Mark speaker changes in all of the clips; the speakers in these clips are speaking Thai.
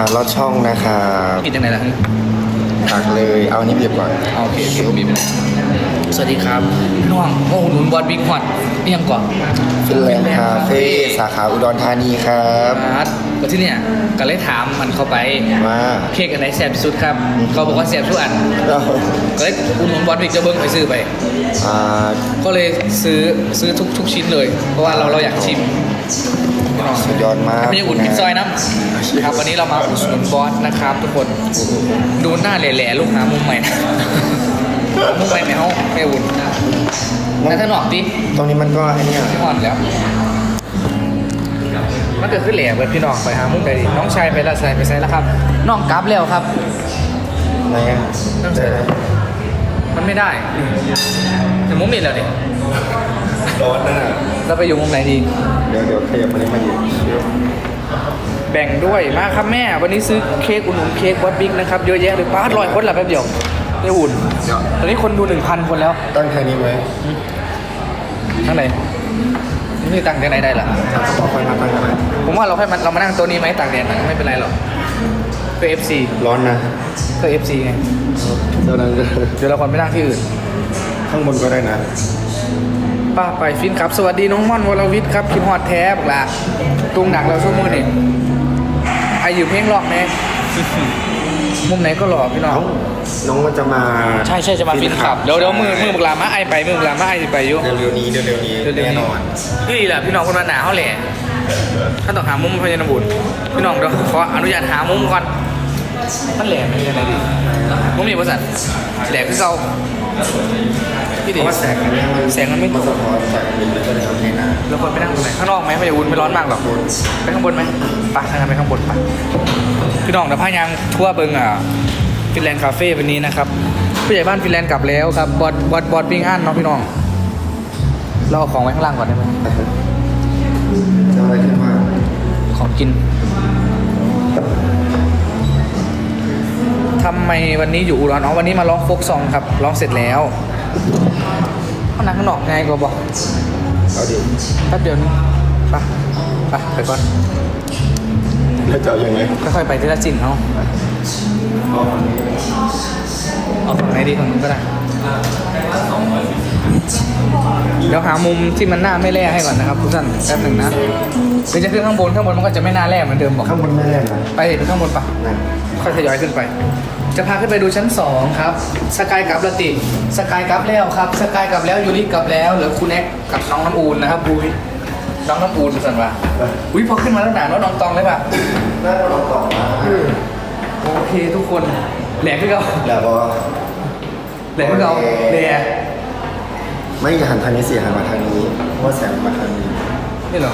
Speaker 1: าลอดช่องนะครับ
Speaker 2: กินยังไงล่ะ
Speaker 1: ตักเลย เอาอันนี้เบียบก่อน
Speaker 2: เอาโอเคโอเคมีไปเลยสวัสดีครับพี่น้องโอ้โหหนุนบอลบิ๊กฮอตนี่ยังก่อน
Speaker 1: ฟินแลนด์คาเฟ่สาขาอุดรธานีครับ
Speaker 2: ครับก็ที่เนี่ยก็เลยถามมันเข้าไป
Speaker 1: มา
Speaker 2: เค้กอันไหนแซ่บที่สุดครับ เขาบอกว่าแซ่บทุกอัน
Speaker 1: เรา
Speaker 2: ก็เลยอุดหนุนบอลบิ๊กจะเบิ้งไปซื้อไป
Speaker 1: อ่า
Speaker 2: ก็เลยซื้อซื้อทุกทุกชิ้นเลย เพราะว่าเราเราอยากชิมพี่น้อง
Speaker 1: สุดยอดมาก
Speaker 2: ไม่ใช่อุ่นพิซซอยน้ำครับวันนี้เรามาอุดหนุนบอสนะครับ ทุกคนดูหน้าแหล่ๆลูกหามุมใหม่นะมุมใหม่ไม่เอาไม่อุ่นแต่ถ้าหนอกดิ
Speaker 1: ตรงนี้มันก็ไอ้เนี่ย
Speaker 2: พี่อ่อนแล้วมันเกิดขึ้นแหล่เบิดพี่น้องไปหามุมใดดิน้องชายไปละใส่ไปใส่แล้วครับน้องกราฟแล้วครับ
Speaker 1: ไหนอะ
Speaker 2: ต้องใส่อะไรมันไม่ได้แต่มุมนี้แล้วดิ
Speaker 1: ร้อนนะ
Speaker 2: เราไปอยู่มุมไหนดี
Speaker 1: เดี๋ยวเดี๋ยวขยับมานี้มาอยู่
Speaker 2: แบ่งด้วยมาครับแม่ วันนี้ซื้อเค้กอุ่นหนุนเค้กวัดบิ๊กนะครับเยอะแยะเลยป้าดลอยคนละแป๊บเดียวไม่อุ่น ตอนนี้คนดูหนึ่งพันคนแล้ว
Speaker 1: ตั้งทางนี้ไว้
Speaker 2: ข้างในนี่ตังค์ที่ไหนได้ล่ะ
Speaker 1: บอกค่อยมาตั้งกันไหม
Speaker 2: ผมว่าเราให้มันเรามานั่งโต๊ะนี้ไหมตากแดดหน่อยไม่เป็นไรหรอกเพื่อ FC
Speaker 1: ร้อนนะ
Speaker 2: เพื่อ FC ไง
Speaker 1: เดี๋ยวนั้น
Speaker 2: เดี๋ยวเราคนไปนั่งที่อื่น
Speaker 1: ข้างบนก็ได้นะ
Speaker 2: ป้าไปฟินครับ สวัสดีน้องม่อนวรวิทย์ครับคิมฮอดแท้บอกละตุงหนักเราชั่วโมงนี่ไออยู่เพลงหลอกแน่มุมไหนก็หลอกพี่น้อง
Speaker 1: เอ้าน้องมันจะมา
Speaker 2: ใช่ใช่จะมาฟินขับเดี๋ยวเดี๋ยวมือมือบุกลามาไอไปมือบุกลามาไอสิไปอยู่
Speaker 1: เร็วๆนี้เร็วๆนี้
Speaker 2: เดี๋ยวๆ
Speaker 1: แน่นอน
Speaker 2: นี่แหละพี่น้องคนมาหนาเขาแหละถ้าต้องหามุมพญานบุญพี่น้องเดี๋ยวขออนุญาตหามุมก่อนมันแหลมเป็นยังไงดีมุมนี้บริษัทแหลมคือเก่า พี่
Speaker 1: เพ
Speaker 2: ดิ
Speaker 1: ราะว่าแสงอันเนี้ยมัน
Speaker 2: แสงมันไม่
Speaker 1: มันสะท้อนจากมินก็เลยทำให้หน้า
Speaker 2: เราควรไปนั่งตรงไหนข้างนอกไหมพญาบุญไม่ร้อนมากหรอกไปข้างบนไหมไปทางนั้นไปข้างบนไปพี่น้องเดี๋ยวพายางทั่วเบิงอะฟินแลนด์คาเฟ่วันนี้นะครับผู้ใหญ่บ้านฟินแลนด์กลับแล้วครับบอดบอดบอดปิ้งอันเนาะพี่น้องเราเอาของไว้ข้างล่างก่อนได้ไหม
Speaker 1: จะอะไรขึ้นมา
Speaker 2: ของกินทำไมวันนี้อยู่อุดรอ๋อวันนี้มาร้องโฟกซองครับร้องเสร็จแล้ว เอานั่งข้างนอกไงก็บอก
Speaker 1: เอาดิ
Speaker 2: แป๊บเดียวนึงไปไปไปก่อน
Speaker 1: แล้วจะเอายังไง
Speaker 2: ค่อยๆไปทีละจินเอาเอาฝั่งไหนดีฝั่งนู้นก็ได้ เดี๋ยวหามุมที่มันหน้าไม่แร่ให้ก่อนนะครับทุกท่านแป๊บหนึ่งนะเดี๋ยวจะขึ้นข้างบนข้างบนมันก็จะไม่น่าแร่เหมือนเดิมบอก
Speaker 1: ข้างบนไม่แรงนะ
Speaker 2: ไปไปข้างบนปะ
Speaker 1: นั่น
Speaker 2: ค่อยทยอยขึ้นไป จะพาขึ้นไปดูชั้น 2 ครับ สกายกลับละติ สกายกลับแล้วครับ สกายกลับแล้วยูริกลับแล้วเหลือคุณแอ็กกับน้องน้ำอูนนะครับบุยน้องน้ำอูนสันว่าอุ้ยพอขึ้นมาแล้วหนาแล้วน้องตองเลยป่ะ
Speaker 1: น่าจะลองต่อมา
Speaker 2: โอเคทุกคนแหลกขึ้นเขา
Speaker 1: แล้วก็
Speaker 2: แหลกขึ้นเขาแหลก
Speaker 1: ไม่อย่าหันทางนี้สิหันมาทางนี้เพราะว่าแสงมาทางนี้
Speaker 2: นี่เหรอ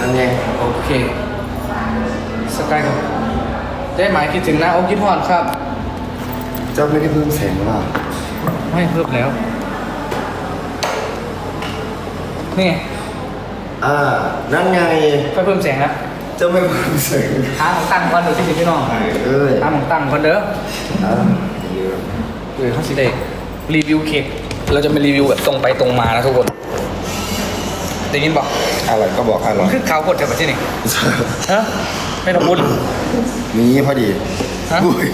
Speaker 1: อันไง
Speaker 2: โอเคสกายครับได้หมายคิดถึงนะโอ้คิดฮอดครับ
Speaker 1: เจ้าไม่ได้เพิ่มแสงหรือเปล่า
Speaker 2: ไม่เพิ่มแล้วนี่ไง
Speaker 1: อ่า นั่นไง
Speaker 2: ค่อยเพิ่มแสงนะ
Speaker 1: เจ้าไม่เพิ่มแสง
Speaker 2: หาของตั้งก่อนเดี๋ยวพี่พี่น้อง
Speaker 1: เอ้ย
Speaker 2: หาของตั้งก่อนเด้อ
Speaker 1: อ่า
Speaker 2: เออเขาสิได้รีวิวเค้กเราจะมารีวิวแบบตรงไปตรงมานะทุกคนได้ยินบอก
Speaker 1: อะไรก็บอกอร่อย
Speaker 2: คือขาวกดจากประเทศนี่ฮะไม่ต้องพูด
Speaker 1: นี่พอดี
Speaker 2: ฮะ
Speaker 1: อุ้ย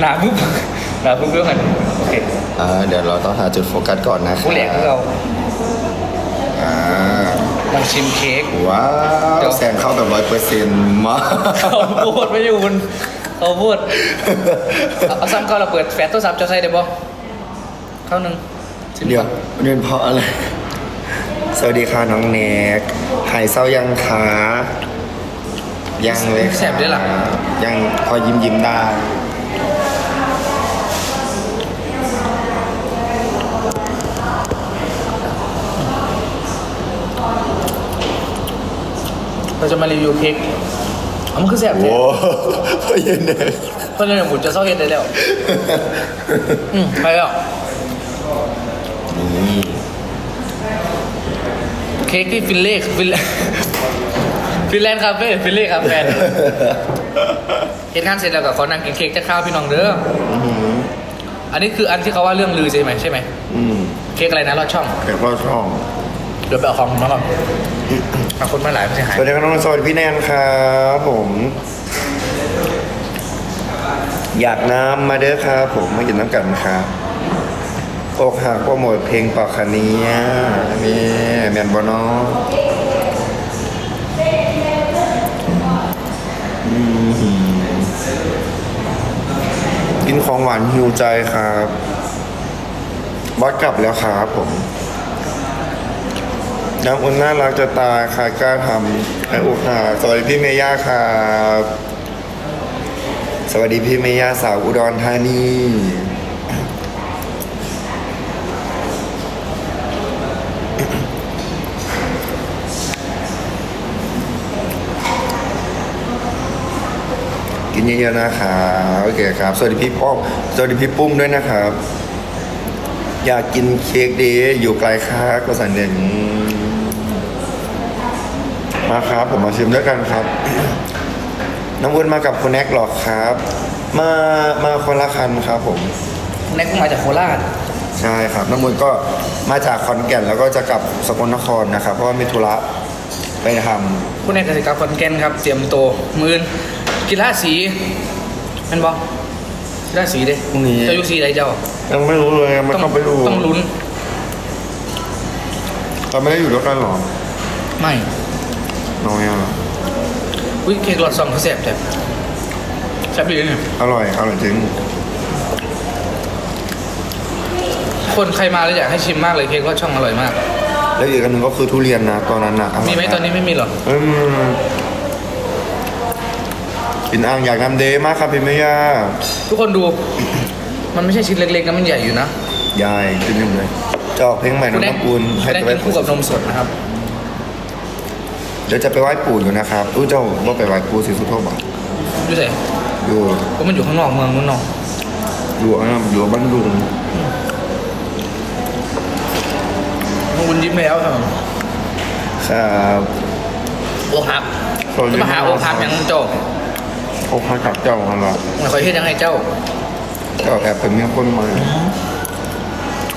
Speaker 2: หนาปุ๊บหนาปุ๊บเรื่องกันโอเค
Speaker 1: อ่าเดี๋ยวเราต้องหาจุดโฟกัสก่อนนะครั
Speaker 2: ผู้แหลกคือเรา
Speaker 1: อ่า
Speaker 2: มาชิมเค้ก
Speaker 1: ว้า
Speaker 2: เดี๋ยวว
Speaker 1: แสงเข้าแบบร้อยเปอร์เซ็นต์มาก
Speaker 2: เขาพูดไม่อยู่คุณเขาพูดเอาเอาซ้ำก็เราเปิดแฟลชโทรศัพท์จะใส่ได้บ่เข้าหนึ่งสิบ
Speaker 1: เดี๋ยวเรียนเพราะอะไร สวัสดีค่ะน้องแนกหายเศร้ายังคะยังเลยค่ะ
Speaker 2: แสบด้วยล่ะ
Speaker 1: ยังพอยิ้มยิ้มได้
Speaker 2: เราจะมารีวิวเค้กเอามันคือแสบ
Speaker 1: โว้
Speaker 2: แท้
Speaker 1: พอเย็นเด็ก
Speaker 2: เพราะฉะนั้นผมจะเศร้าเห็นได้แล้วอืมไปแล้ว
Speaker 1: นี่
Speaker 2: เค้กที่ฟินเล่ฟินฟินแลนด์คาเฟ่ฟินเล่คาเฟ่เห็นงานเสร็จแล้วก็ขอนั่งกินเค้กจะข้าวพี่น้องเด้อ
Speaker 1: อื้อหือ
Speaker 2: อันนี้คืออันที่เขาว่าเรื่องลือใช่ไหมใช่ไหม
Speaker 1: อืม
Speaker 2: เค้กอะไรนะรอดช่อง
Speaker 1: แต่ก็ช่อง
Speaker 2: เดี๋ยวไปเอาของมาก่อนบาคนมาหลายไม่ใช่หาย
Speaker 1: สวัสดีครับน้องสวัสดีพี่แนนครับผม อยากน้ำมาเด้อครับผมมากินน้ำกันครับอกหักโปรโมทเพลงปอกคเนียนี่แมนบอนออืมกินของหวานหิวใจครับบอสกลับแล้วครับผม น้ำอุ่นน่ารักจะตายค่ะกล้าทำให้อุกหาสวัสดีพี่เมย่าครับสวัสดีพี่เมย่าสาวอุดรธานีกินเยอะๆนะครับโอเคครับ สวัสดีพี่ป้อมสวัสดีพี่ปุ้มด้วยนะครับ อยากกินเค้กดีอยู่ไกลครับก็สั่นเด่น มาครับ ผมมาชิมด้วยกันครับ น้ำวุ้นมากับคุณแน็กหรอครับ มามาคนละคันครับผม
Speaker 2: แน็กมาจากโคราช
Speaker 1: ใช่ครับ น้ำวุ้นก็มาจากขอนแก่นแล้วก็จะกลับสกลนครนะครับ เพราะว่ามีธุระไปท
Speaker 2: คุณแน็กกสิกรรมคอนแกนครับ เตรียมโตวมือนกีฬาสีแมันบอกีฬาสีเด้ำ
Speaker 1: พรุ่งนี้
Speaker 2: เจ้าอยู่สีใดเจ้า
Speaker 1: ยังไม่รู้เลยมันต้องไปดู
Speaker 2: ต้องลุ้น
Speaker 1: เราไม่ได้อยู่ด้วยกันหรอ
Speaker 2: ไม่
Speaker 1: น้อยอะ
Speaker 2: อุ้ยเค้กหลอดซองเขาแสบแสบแสบดีเนี่ย
Speaker 1: อร่อย อร่อยจริง
Speaker 2: คนใครมาแล้วอยากให้ชิมมากเลยเค้กหลอดช่องอร่อยมาก
Speaker 1: แล้วอีกอันหนึ่งก็คือทุเรียนนะตอนนั้นนะร่ย
Speaker 2: มีไหมา
Speaker 1: ก
Speaker 2: ตอนนี้ไม่มีหรอ
Speaker 1: อืมกินอ่างอยากนำเดมากครับพี่เมย่า
Speaker 2: ทุกคนดู มันไม่ใช่ชิ้นเล็กๆนะมันใหญ่อยู่นะ
Speaker 1: ยายกินยังเลยจะออกเพลงใหม่น้อง
Speaker 2: แน็ก
Speaker 1: น้ำปูน
Speaker 2: คุ
Speaker 1: ให้
Speaker 2: ณแน็ก
Speaker 1: ไป
Speaker 2: กินคู่กับนมสดนะครับ
Speaker 1: เดี๋ยวจะไปไหว้ปู่อยู่นะครับอู้เจ้าว่าไปไหว้ปู่สิสุโธบอก
Speaker 2: ดูสิ
Speaker 1: อยู่
Speaker 2: เพราะมันอยู่ข้างนอกเมืองนู้นเนอก
Speaker 1: อยู่อันนั้นอยู่บ้านดุง
Speaker 2: มุนยิ้มแล้วครับ
Speaker 1: ครับ
Speaker 2: โอ้หักจะมาหาโอ้หักยังเจ้า
Speaker 1: โอ้พระกับเจ้าอะไร
Speaker 2: ไม่ค่อยเฮ็ดยังไงเจ้า
Speaker 1: เจ้าแอบเป็นเมียคนใหม่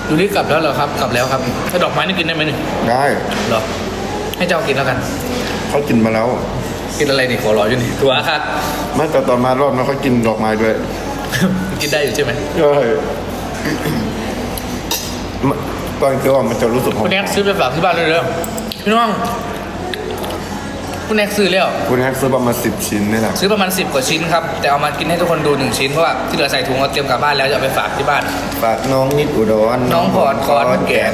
Speaker 2: ดูนี่กลับแล้วเหรอครับ กลับแล้วครับถ้าดอกไม้นี่กินได้ไหมนี่
Speaker 1: ได้
Speaker 2: เหรอ ให้เจ้ากินแล้วกัน
Speaker 1: เขากินมาแล้ว
Speaker 2: กินอะไรนี่ขอรออยู่นี่ตัวครับ
Speaker 1: ไม่แต่ตอนมารอบนั้นเขากินดอกไม้ด้วย
Speaker 2: กินได้อยู่ใช่ไหม
Speaker 1: ใช่ตอนคือว่ามันจะรู้สึกหอ
Speaker 2: คุ
Speaker 1: ม
Speaker 2: ณแน็กซื้อไปฝากที่บ้านเลยเด้อพี่น้องคุณแน็กซื้อแล้ว
Speaker 1: คุณแฮกซื้อประมาณสิบชิ้นนี่แหละ
Speaker 2: ซื้อประมาณ10กว่าชิ้นครับแต่เอามากินให้ทุกคนดูหนึ่งชิ้นเพราะว่าที่เหลือใส่ถุงเราเตรียมกลับบ้านแล้วจะเอาไปฝากที่บ้าน
Speaker 1: ฝากน้องนิดอุดร
Speaker 2: น้องพรขอนแก่น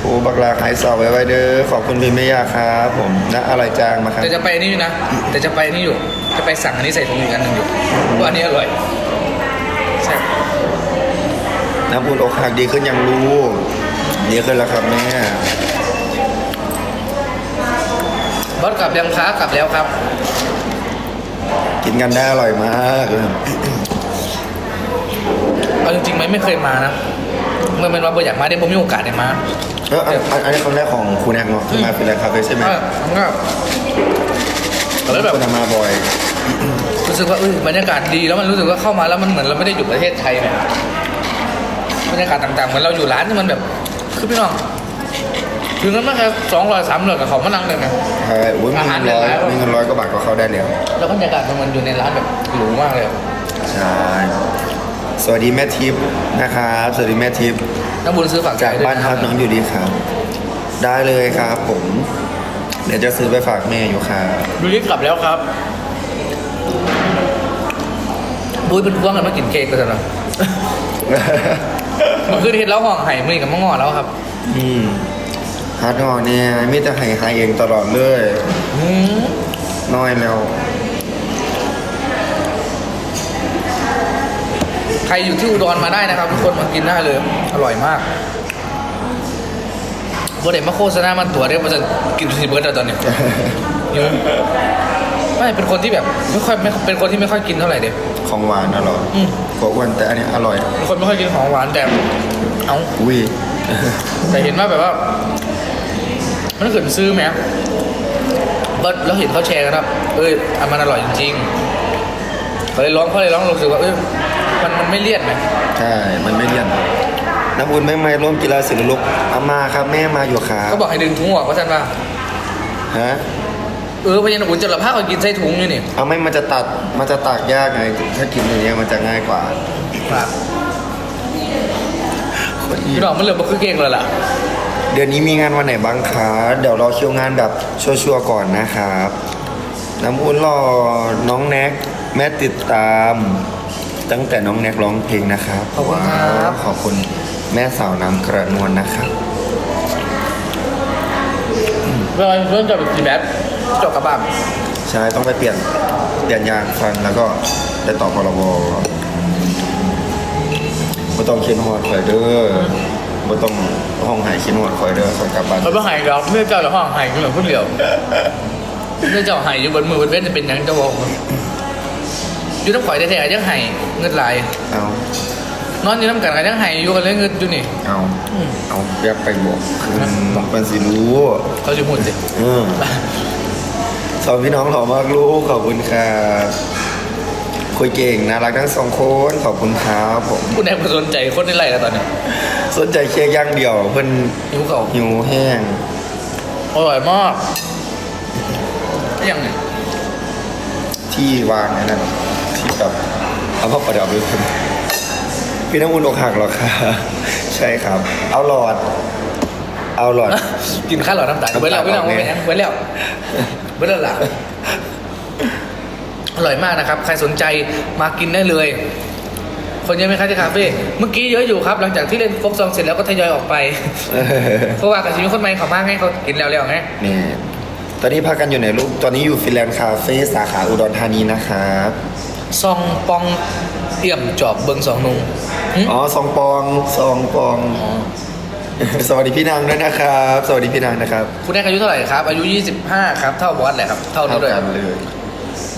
Speaker 1: โอ้บักลาขายเสาไว้ไว้เด้อขอบคุณพี่เมย่าครับผมนะอะไรจางมาครับ
Speaker 2: แต่จะไปนี่อยู่นะ แต่จะไปนี่อยู่ จะไปสั่งอันนี้ใส่ถุงอีกอันหนึ่งอยู่เพราะอันนี้อร่อยแซ่บ
Speaker 1: น้ำอุ่นอกหักดีขึ้นยังรู้ดีขึ้นแล้วครับแม่
Speaker 2: บอสกลับยังค้ากลับแล้วครับ
Speaker 1: กินกันได้อร่อยมาก
Speaker 2: เอาจริงๆไหมไม่เคยมานะ เมื่อเป็นว่าบ่อยากมาได้ผมมีโอกาสได้มา
Speaker 1: เอออันอันอันนี้ครั้งแรกของคุณแอกเนาะที่มาเป็นไรคาเฟ่ใช่ไหม
Speaker 2: เออมันก็แล้วแบบ
Speaker 1: คุณมาบ่อย
Speaker 2: รู้สึกว่าเออบรรยากาศดีแล้วมันรู้สึกว่าเข้ามาแล้วมันเหมือนเราไม่ได้อยู่ประเทศไทยแบบบรรยากาศต่างๆเหมือนเราอยู่ร้านที่มันแบบ คือพี่น้องถึงนั้นมันแค่สองร้อยสามร้อยกับเขามานั่งเลยไง
Speaker 1: ใช่อุ้ยมี
Speaker 2: อาหาร
Speaker 1: เงินร้อย
Speaker 2: หลายๆ
Speaker 1: มีเงินร้อยก็บาทก็เข้าได้แล้ว
Speaker 2: แล้วบรรยากาศมันเหมันอยู่ในร้านแบบหรูมากเลยอะ
Speaker 1: ใช่ สวัสดีแม่ทิพย์นะครับสวัสดีแม่ทิพย์
Speaker 2: น้ำบุญซื้อฝาก
Speaker 1: จาก
Speaker 2: ใจด้วย
Speaker 1: บ้านฮับน้องอยู่ดีครับ ได้เลยครับผมเดี๋ยวจะซื้อไปฝากแม่อยู่ครับ
Speaker 2: ดูรีบกลับแล้วครับบุ้ยเป็นพวงกันมากินเค้กกันสินะมันคือเห็ดแล้วห่องไห่มือกับมะงอแล้วครับ
Speaker 1: อืมฮาร์ดฮอร์เนี่ยมีแต่ให้หาเองตลอดเลย
Speaker 2: อืม
Speaker 1: น้อยแล้ว
Speaker 2: ครอยู่ที่อุดรมาได้นะครับ ทุกคนมากินได้เลย อร่อยมากโบเดมาโฆษณามันตัวได้มาจะกินซีเบิร์ดแล้วตอนนี้เยอะไม่เป็นคนที่แบบไม่ค่อยไม่เป็นคนที่ไม่ค่อยกินเท่าไหร่เด็ก
Speaker 1: ของหวานอร่อย
Speaker 2: อืม
Speaker 1: กว่าอ้วนแต่อันนี้อร่อย
Speaker 2: เป็นคนไม่ค่อยกินของหวานแต่เอา
Speaker 1: อุ้ย
Speaker 2: แต่เห็นว่าแบบว่า มันเกิดซื้อไหมเบิร์ดแล้วเห็นเขาแชร์กันครับเอ้ยอันมันอร่อยจริงๆเขาเลยร้องเขาเลยร้องรู้สึกว่าเอ้ย มันมันไม่เลี่ยนไหม
Speaker 1: ใช่ มันไม่เลี่ยนน้ำอุ่นไม่ไม่ร่วมกีฬาศิลปลุกเอามาครับแม่มาอยู่ครับ
Speaker 2: ก็บอกให้ดึงถุงออกว่าท่านว่า
Speaker 1: ฮะ
Speaker 2: เออพยันอุ่นจะละผ้าเขากินใส่ถุงอยู่นี่
Speaker 1: เอาไม่มันจะตัดมันจะตากยากไงถ้ากินอย่างเงี้ยมันจะง่ายกว่า
Speaker 2: ครับพี่น้องมันเริ่มมาคือเก่งแล้วล่ะ
Speaker 1: เดือนนี้มีงานวันไหนบ้างคะเดี๋ยวรอคิวงานแบบชัวร์ๆก่อนนะครับ น้ำอุ่นรอน้องแน็กแม่ติดตาม ตั้งแต่น้องแน็กร้องเพลงนะครับ
Speaker 2: ขอบคุณครับ
Speaker 1: ว้าวขอบคุณแม่สาวน้ำกระนวลนะครับ
Speaker 2: เวลาเพื่อนจะแบบกีแบทจบกลับบ้าน
Speaker 1: ใช่ต้องไปเปลี่ยนเปลี่ยนยางฟันแล้วก็ไปต่อพรบไม่ต้องเขียนหอดคอยเด้อไม่ต้องห้องหายเขียนหอดคอยเด้อคอยกลับบ้าน
Speaker 2: เขาไม่หายเราไม่เจ้าหรอกห้องหายกันเหมือนคนเดียวไม่เจ้าหายอยู่บนมือบนเว้นจะเป็นหยังเจ้าบอก อยู่น้ำข่อยแท้ๆยังหายเงินไหลาย
Speaker 1: เอา
Speaker 2: นอนอยู่น้ำกันกันยังหายอยู่กันเลยเงินอยู่นี่
Speaker 1: เอาเอาเรียกไปบอกคือมันสิรู้
Speaker 2: เขาจะหมุนสิ
Speaker 1: เออสองพี่น้องหล่อมากลูกขอบคุณครับคุยเก่งน่ารักทั้งสองคนขอบคุณครับผม
Speaker 2: คุณแอบสนใจคนในไรแล้วตอนนี้
Speaker 1: สนใจเค้กอย่างเดียว เพิ่น
Speaker 2: หิวเขา
Speaker 1: หิวแห้ง
Speaker 2: อร่อยมากยังไง
Speaker 1: ที่วางไอ้นั่นที่ แบบเอามาประดับไว้คุณพี่น้ำอุ่นอกหักเหรอคะใช่ครับ เอาหลอด เอาหลอด
Speaker 2: กินข้าวหลอดน้ำตาลเว้นแล้วเว้นแล้วเว้นแล้วเว้นแล้วเว้นแล้วล่ะอร่อยมากนะครับ ใครสนใจมากินได้เลย คนเยอะไหมครับที่คาเฟ่เมื่อกี้เยอะอยู่ครับ หลังจากที่เล่นโฟกซองเสร็จแล้วก็ทยอยออกไปเพราะว่ากับชีวิตคนใหม่เขามากให้เขากินแล้วๆไง
Speaker 1: นี่ตอนนี้พักกันอยู่ไหนลูกตอนนี้อยู่ฟินแลนด์คาเฟ่สาขาอุดรธานีนะครับ
Speaker 2: ซองปองเอี่ยมจอบเบิงสองนุงหึ
Speaker 1: อ๋อซองปองซองปอง
Speaker 2: อ๋อ
Speaker 1: สวัสดีพี่นางด้วยนะครับ สวัสดีพี่นางนะครับ
Speaker 2: คุณแอกอายุเท่าไหร่ครับ อายุ 25 ครับ เท่าบอสแหละครับ เท่านี้
Speaker 1: เท่า
Speaker 2: เลย
Speaker 1: กันเลย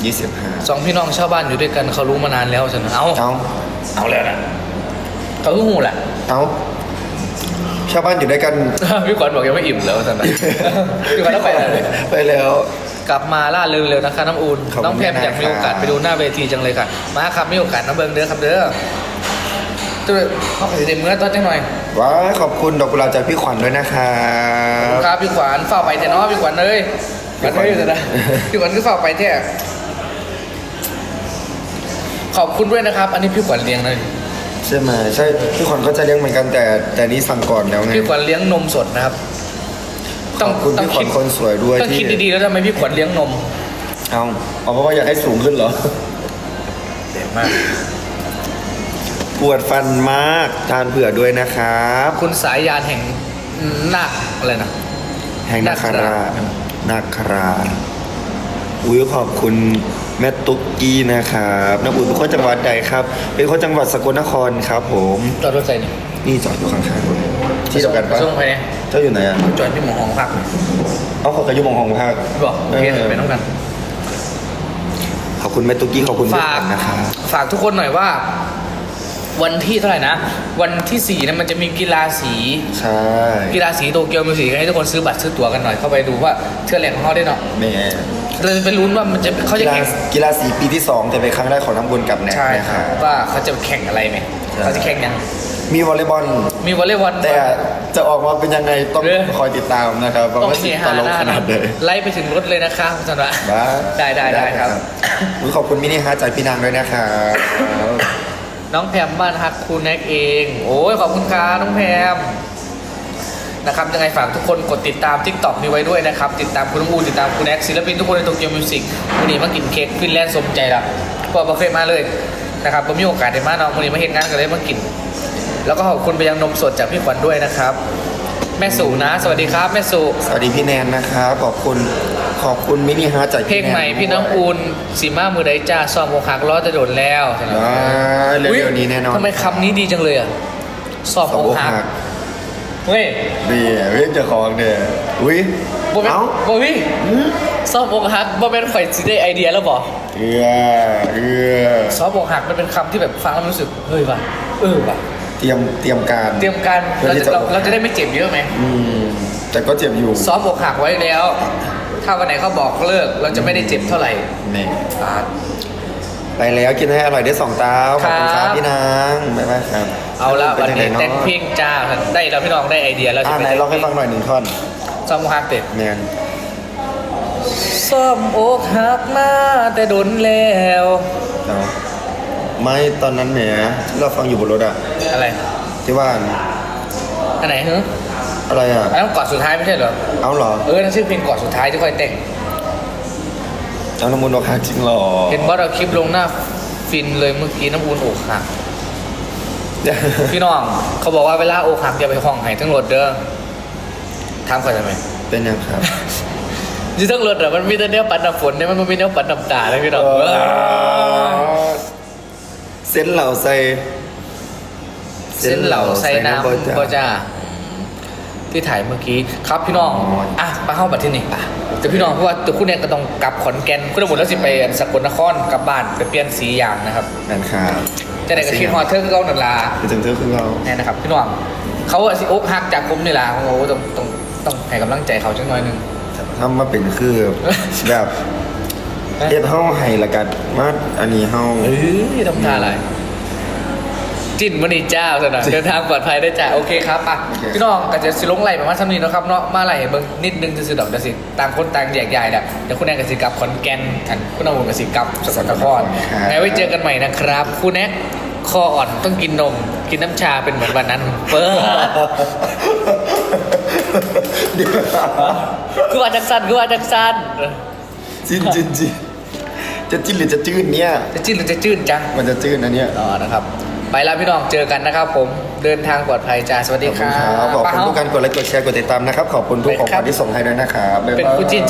Speaker 1: ยี่สิบห้า
Speaker 2: สองพี่น้องเช่าบ้านอยู่ด้วยกันเขารู้มานานแล้วฉันเอา
Speaker 1: เอา
Speaker 2: เอาแล้วนะเขาเพิ่งหูแหละ
Speaker 1: เอาชาวบ้านอยู่ด้วยกัน
Speaker 2: พี่ขวัญบอกยังไม่อิ่มแล้วสันนะพี่ขวัญต้องไปแล้วเลย
Speaker 1: ไปแล้ว
Speaker 2: กลับมาล่าเริงเร็วนะคะน้ำอุ่น
Speaker 1: ขอบคุณ
Speaker 2: น้องแพม
Speaker 1: มาก
Speaker 2: อยากมีโอกาส
Speaker 1: ครับ
Speaker 2: ไปดูหน้าเวทีจังเลยค่ะ มาครับมีโอกาสน้ำเบิงเด้อครับเด้อตัวเขาขอเต็มเมื่อตอนจังหน่อย
Speaker 1: ว้ายขอบคุณดอกกุหลาบจากพี่ขวัญด้วยนะครั
Speaker 2: ขอบคุณ
Speaker 1: บ
Speaker 2: ครับพี่ขวัญเฝ้าไปแต่เนาะพี่ขวัญเลยขวัญ ไม่อยู่แต่นะพี่ขวัญคือเฝ้าไปแท้ขอบคุณด้วยนะครับ อันนี้พี่ขวัญเลี้ยงนะ
Speaker 1: ใช่ไหมใช่พี่ขวัญก็จะเลี้ยงเหมือนกันแต่แต่นี่สั่งก่อนแล้วไง
Speaker 2: พี่ขวัญเลี้ยงนมสดนะครับ
Speaker 1: ขอบคุณพี่ขวัญคนสวยด้วย
Speaker 2: ต้อง
Speaker 1: ที่
Speaker 2: คิดดีๆ แล้วทำไมพี่ขวัญเลี้ยงนม
Speaker 1: เอาเอาเพราะว่าอยากให้สูงขึ้นเหรอ
Speaker 2: เด็ดมาก
Speaker 1: ปวดฟันมากทานเผื่อด้วยนะครับ
Speaker 2: คุณสายยานแห่งนาคอะไรนะ
Speaker 1: แห่งนาคารา
Speaker 2: นาครา
Speaker 1: นาคาราอุ้ยขอบคุณแม่ตุ๊กกี้นะครับน้ำอุ่นเป็นคนจังหวัดใดครับ เป็นคนจังหวัดสกลนครครับ ผม
Speaker 2: จอดรถใส่นี่
Speaker 1: นี่จอดอยู่ข้างๆผมที่เดียวกันปะ
Speaker 2: ส่งไปเนี่ย
Speaker 1: เจ้าอยู่ไหนอะ
Speaker 2: จอดที่หมอห้องพัก
Speaker 1: เอาขอกระยุมของภาค
Speaker 2: บอกโอเคไปน้องกัน
Speaker 1: ขอบคุณแม่ตุ๊กกี้ขอบคุณพี่
Speaker 2: ฝาก
Speaker 1: ขวัญนะครับ
Speaker 2: ฝากทุกคนหน่อยว่า วันที่เท่าไหร่นะ วันที่สี่นะมันจะมีกีฬาสี
Speaker 1: ใช่
Speaker 2: กีฬาสีโตเกียวมิวสิกให้ทุกคนซื้อบัตรซื้อตั๋วกันหน่อยเข้าไปดูว่าเทือแหลกของเขาได้เนาะ
Speaker 1: แม่
Speaker 2: เราจะไปลุ้นว่ามันจะเขา
Speaker 1: กี
Speaker 2: จะ
Speaker 1: ฬา
Speaker 2: แข่ง
Speaker 1: กีฬาสีปีที่สองแต่เป็นครั้งแรกของน้ำบุญกับแน็ก
Speaker 2: ใช่
Speaker 1: นะ
Speaker 2: ค
Speaker 1: ค
Speaker 2: รั
Speaker 1: รั
Speaker 2: บ บว่าเขาจะแข่งอะไรไหม
Speaker 1: ใช่
Speaker 2: เขาจะแข่งยัง
Speaker 1: มีวอลเลย์บอล
Speaker 2: มีวอลเลย์บอล
Speaker 1: แต่จะออกมาเป็นยังไงต้อง
Speaker 2: เออ
Speaker 1: คอยติดตามนะครับว่า
Speaker 2: ต้อง
Speaker 1: ว่า
Speaker 2: เฮ
Speaker 1: สิ
Speaker 2: ฮา
Speaker 1: ตลก
Speaker 2: หน้า
Speaker 1: ขนาดไหน
Speaker 2: ไล่ไปถึงรถเลยนะคะคุณสันวะ
Speaker 1: บ้า
Speaker 2: ได้ได้ได้ครับ
Speaker 1: อุ๊ยขอบคุณมินิฮาร์ทจากพี่นางด้วยนะครับ
Speaker 2: น้องแพมบ้านฮักคูแน็กเอง โอ้ยขอบคุณครับน้องแพมนะครับยังไงฝากทุกคนกดติดตาม t ิ k t o k นี้ไว้ด้วยนะครับ ติดตามคุณน้ำอูติดตามคุณแน็กศิลปินทุกคนในโตเกียวมิวสิกวันนี้มากินเค้กฟินแลนด์สมใจละก็บ่เคยมาเลยนะครับผมมีโอกาสได้มาเนาะวันนี้มาเห็นงานกันเลยมากิน แล้วก็ขอบคุณไปยังนมสดจากพี่ขวัญด้วยนะครับ แม่สู่นะ สวัสดีครับ แม่สู่
Speaker 1: สวัสดีพี่แนนนะครับ ขอบคุณ ขอบคุณมินิฮาร์ทจาก
Speaker 2: เพลงใหม่พี่น้องอูนสีมามือไดจ้าซ้อมโมคักล้อจะโดนแล้ว
Speaker 1: ว้ายเร็วๆนี้แน่นอน
Speaker 2: ทำไมคำนี้ดีจังเลยอะซ้อม
Speaker 1: สอง
Speaker 2: โม
Speaker 1: อก
Speaker 2: คัก
Speaker 1: หัก
Speaker 2: เฮ้ย
Speaker 1: ดีเรียกเจ้าของเนี่ยอุ้ย
Speaker 2: บ่เป็น
Speaker 1: เอ้า
Speaker 2: บ่พี่ซ้อมอกหักบ่เป็นข่อยสิได้ไอเดียแล้วบ่
Speaker 1: เอือเอือ
Speaker 2: ซ้อมอกหักมันเป็นคำที่แบบฟังแล้วมันรู้สึกเฮ้ยว่ะเออว่ะ
Speaker 1: เตรียมเตรียมการ
Speaker 2: เตรียมการ
Speaker 1: เพื่อ
Speaker 2: เรา
Speaker 1: ที่
Speaker 2: จะ
Speaker 1: จะ
Speaker 2: เราเราจะได้ไม่เจ็บเยอะไหม
Speaker 1: อืมแต่ก็เจ็บอยู่
Speaker 2: ซ้อมอกหักไว้แล้ว ถ้าวันไหนเขาบอกเลิกเราจะไม่ได้เจ็บเท่าไหร่
Speaker 1: นี่
Speaker 2: อ่า
Speaker 1: ไปแล้วกินให้อร่อยได้สองเต้าขอบคุณค
Speaker 2: ครั
Speaker 1: รับบ พี่นางบ๊ายบายครับ
Speaker 2: เอาละ
Speaker 1: เป็
Speaker 2: วัน
Speaker 1: ยังไง
Speaker 2: นี้
Speaker 1: เนาะ
Speaker 2: แต่งเพลงจ้าได้แล้วพี่น้องได้ไอเดียแล้ว
Speaker 1: อ่า
Speaker 2: จะ
Speaker 1: ไหนลองให้ฟังหน่อยหนึ่งท่อน
Speaker 2: ซ้อมอกหักเต็ม
Speaker 1: แมน
Speaker 2: สซ่อมอกหักมาแต่ดนแล้ว
Speaker 1: เอา ไม่ตอนนั้นแหมที่เราฟังอยู่บนรถอะ
Speaker 2: อะไร
Speaker 1: ที่ว่า
Speaker 2: อันไหนฮึ
Speaker 1: อะไรอะ
Speaker 2: อันนั้นกอดสุดท้ายไม่ใช่เหรอ
Speaker 1: เอาเหรอ
Speaker 2: เออนั่นชื่อเพลงกอดสุดท้ายที่ค่อยแต่ง
Speaker 1: เอาน้ำมันต์อกหักจริงเหรอ
Speaker 2: เห็นบอสเอาคลิปลงหน้าฟินเลยเมื่อกี้น้ำอุ่นอกหักพี่น้องเขาบอกว่าเวลาอกหักอย่าไปห้องไห้ทั้งรถเด้อถามเขาทำไม
Speaker 1: เป็นยังครับ
Speaker 2: อยู่ทั้งรถอะมันมีแต่เนี้ยปัดน้ำฝนเนี่ยมันไม่มีเนี้ยปัดน้ำตาเลยพี่น้อง
Speaker 1: เส้นเหล่าใส่
Speaker 2: เส้นเหล่าใส่น้
Speaker 1: บ่ำ
Speaker 2: ก็จะที่ถ่ายเมื่อกี้ครับพี่น้อง
Speaker 1: อ๋ออ่
Speaker 2: อะไปเข้าบัตรที่นี่ป่ะแต่พี่น้องเพราะว่าตัวคุณเนี่ยก็ต้องกลับขอนแก่นคุณตำรวจแล้วสิไปสกลนครกลับบ้านไปเปลี่ยนสีอย่างนะครับ
Speaker 1: นั่นครับ
Speaker 2: จะได้กับคิดฮอดเธอคือเขาหนันลา
Speaker 1: ไปถึงเธอคือเรา
Speaker 2: แน่นะครับพี่น้องเขาอะสิอกหักจากผมนี่ล่ะโอ้โหต้องต้องต้องให้กำลังใจเขาจังหน่อยหนึง
Speaker 1: ทำมาเป็นคือแบบ เฮ็ดเฮาให้ละกันมาอันนี้เฮา
Speaker 2: เอ้ยทำท่าอะไร จิ้นมณีเจ้าสนะเดินทางปลอดภัยได้จ้ะโอเคครับอะพี่น้องก็จะสิลงไหลประมาณสักนี้เนาะครับเนาะมาไหลเบิ่งนิดนึงจะสิดอกจะสิต่างคนต่างแยกย้ายแหละเดี๋ยวคุณแอนกับสิกลับขอนแก่นกันคุณอาวุธกับสิกลับสกลนครไงไว้เจอกันใหม่นะครับคุณแอนคออ่อนต้องกินนม กินน้ำชาเป็นเหมือนวันนั้นเปิด
Speaker 1: เดี๋ยว
Speaker 2: คือว่าจักสันคือว่าจักสัน
Speaker 1: จินจินจินจะจิ้นหรือจะจืดเนี่ย
Speaker 2: จะจิ้นหรือจะจืดจัง
Speaker 1: มันจะจืดนะเนี่ย
Speaker 2: อ๋อนะครับ ไปแล้วพี่น้องเจอกันนะครับ ผมเดินทางปลอดภัยจ้าสวัสดี
Speaker 1: ขอบ
Speaker 2: ค
Speaker 1: คุณ
Speaker 2: รับ
Speaker 1: ครับขอบคุณ
Speaker 2: ป้า
Speaker 1: ทุกการกดไลค์กดแชร์กดติดตามนะครับ ขอบคุณทุกของขวัญที่ส่งให้ด้วยนะครับบ๊ายบาย
Speaker 2: เป็นคู่จิ้น